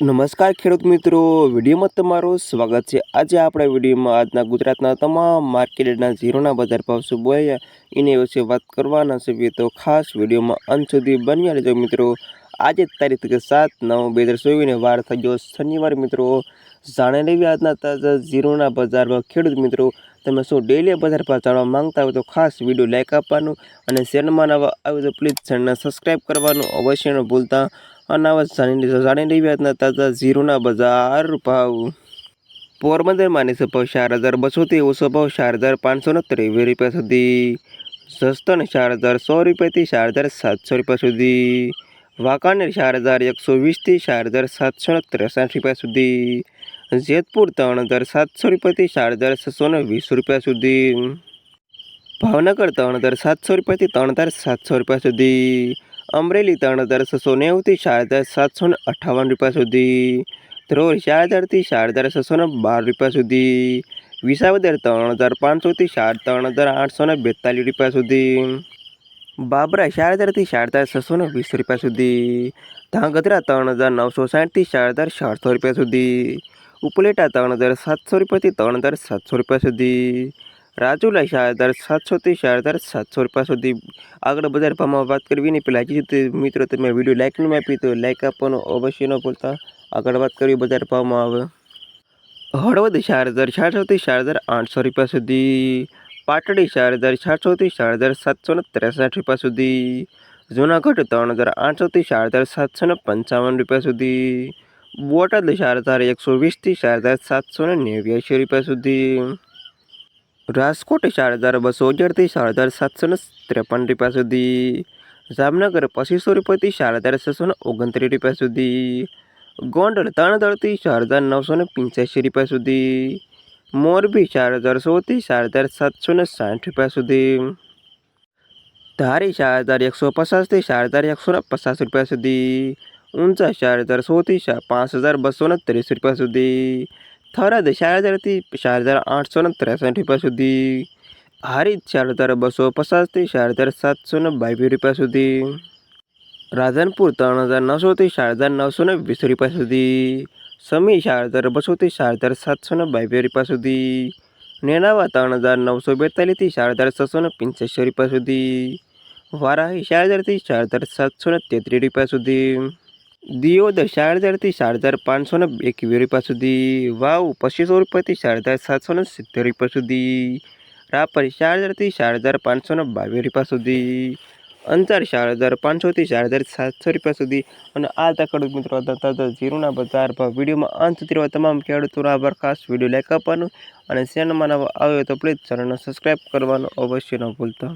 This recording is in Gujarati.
નમસ્કાર ખેડૂત મિત્રો. વિડીયોમાં તમારું સ્વાગત છે. આજે આપણા વિડીયોમાં આજના ગુજરાતના તમામ માર્કેટના ઝીરોના બજાર ભાવ શું બોલ્યા એની વિશે વાત કરવાના છે તો ખાસ વિડીયોમાં અંત સુધી બન્યા રહેજો મિત્રો. આજે તારીખ સાત નવ બે હજાર ચોવીસને વાર થઈ ગયો શનિવાર મિત્રો. જાણે લેવી આજના તાજા ઝીરોના બજાર ભાવ. ખેડૂત મિત્રો, તમે શું ડેલી બજાર ભાવ જાણવા માંગતા હોય તો ખાસ વીડિયો લાઇક આપવાનું અને ચેનલમાં નવા આવે તો પ્લીઝ ચેનલને સબસ્ક્રાઈબ કરવાનું અવશ્ય ન ભૂલતા. અને આવા જાણી લેવી તાજા ઝીરોના બજાર ભાવ. પોરબંદરમાં નીચે ભાવ ચાર હજાર બસોથી ઓછો ભાવ ચાર હજાર પાંચસો ને ત્રેવીસ રૂપિયા સુધી. જસદણ ચાર હજાર સો રૂપિયાથી ચાર હજાર સાતસો રૂપિયા સુધી. વાંકાનેર ચાર હજાર એકસો વીસથી ચાર હજાર સાતસો ને ત્રેસઠ રૂપિયા સુધી. જેતપુર ત્રણ હજાર સાતસો રૂપિયાથી ચાર હજાર છસો ને વીસ રૂપિયા સુધી. ભાવનગર ત્રણ હજાર સાતસો રૂપિયાથી ત્રણ હજાર સાતસો રૂપિયા સુધી. અમરેલી ત્રણ હજાર છસો નેવુંથી ચાર હજાર સાતસો ને અઠ્ઠાવન રૂપિયા સુધી. ધ્રોલ ચાર હજારથી ચાર હજાર છસો ને બાર રૂપિયા સુધી. વિસાવદર ત્રણ હજાર પાંચસોથી ચાર ત્રણ હજાર આઠસો ને બેતાલીસ રૂપિયા સુધી. બાબરા ચાર હજારથી ચાર હજાર છસો ને વીસ રૂપિયા સુધી. ધાંગધ્રા ત્રણ હજાર નવસો સાઠથી ચાર હજાર ચારસો રૂપિયા સુધી. ઉપલેટા ત્રણ હજાર સાતસો રૂપિયાથી ત્રણ હજાર સાતસો રૂપિયા સુધી. રાજુલા ચાર હજાર સાતસોથી ચાર હજાર સાતસો રૂપિયા સુધી આગળ બજાર ભાવમાં વાત કરવી નહીં. પહેલાં હજી સુધી મિત્રો તમે વીડિયો લાઇક નહીં આપી તો લાઇક આપવાનું અવશ્ય ન ભૂલતા. આગળ વાત કરવી બજાર ભાવમાં આવે હળવદ ચાર હજાર ચારસોથી ચાર હજાર આઠસો રૂપિયા સુધી. પાટડી ચાર હજાર ચારસોથી ચાર હજાર સાતસો ને ત્રેસઠ રૂપિયા સુધી. જૂનાગઢ ત્રણ હજાર આઠસોથી ચાર હજાર સાતસો ને પંચાવન રૂપિયા સુધી. બોટાદ ચાર હજાર એકસો વીસથી ચાર હજાર સાતસો ને નેવ્યાસી રૂપિયા સુધી. રાજકોટ ચાર હજાર બસો અગિયારથી ચાર હજાર સાતસો ને ત્રેપન રૂપિયા સુધી. જામનગર પચીસો રૂપિયાથી ચાર હજાર છસો ને ઓગણત્રીસ રૂપિયા સુધી. ગોંડલ ત્રણ હજારથી ચાર હજાર નવસો ને પંચ્યાસી રૂપિયા સુધી. મોરબી ચાર હજાર સોથી ચાર હજાર સાતસો ને સાઠ રૂપિયા સુધી. ધારી ચાર હજાર એકસો પચાસથી ચાર હજાર એકસો ને પચાસ રૂપિયા સુધી. ઊંચા ચાર હજાર સોથી પાંચ હજાર, બસો ને ત્રીસ રૂપિયા સુધી. થરાદ ચાર હજારથી ચાર હજાર આઠસો ને ત્રેસઠ રૂપિયા સુધી. હારીજ ચાર હજાર બસો પચાસથી ચાર હજાર સાતસો ને બાવીસ રૂપિયા સુધી. રાધનપુર ત્રણ હજાર નવસોથી ચાર હજાર નવસો ને વીસ રૂપિયા સુધી. સમી ચાર હજાર બસોથી ચાર હજાર સાતસો ને બાવીસ રૂપિયા સુધી. નેનાવા ત્રણ હજાર નવસો બેતાલીસથી ચાર હજાર છસો ને પંચ્યાસી રૂપિયા સુધી. વારાહી ચાર હજારથી ચાર હજાર સાતસો ને તેત્રીસ રૂપિયા સુધી. દિયોદર ચાર હજારથી ચાર હજાર પાંચસો ને એકવીસ રૂપિયા સુધી. વાવ, પચીસો રૂપિયાથી ચાર હજાર સાતસો ને સિત્તેર રૂપિયા સુધી. રાપર ચાર હજારથી ચાર હજાર પાંચસો ને બાવીસ રૂપિયા સુધી. અંતર ચાર હજાર પાંચસોથી ચાર હજાર સાતસો રૂપિયા સુધી. અને આ ખેડૂત મિત્રો તાજા ઝીરોના બજાર ભાવ. વિડીયોમાં અંત સુધી તમામ ખેડૂતોનો આભાર. ખાસ વીડિયો લાઈક આપવાનું અને ચેનલમાં નવા આવ્યો તો પ્લીઝ ચેનલને સબસ્ક્રાઈબ કરવાનું અવશ્ય ન ભૂલતા.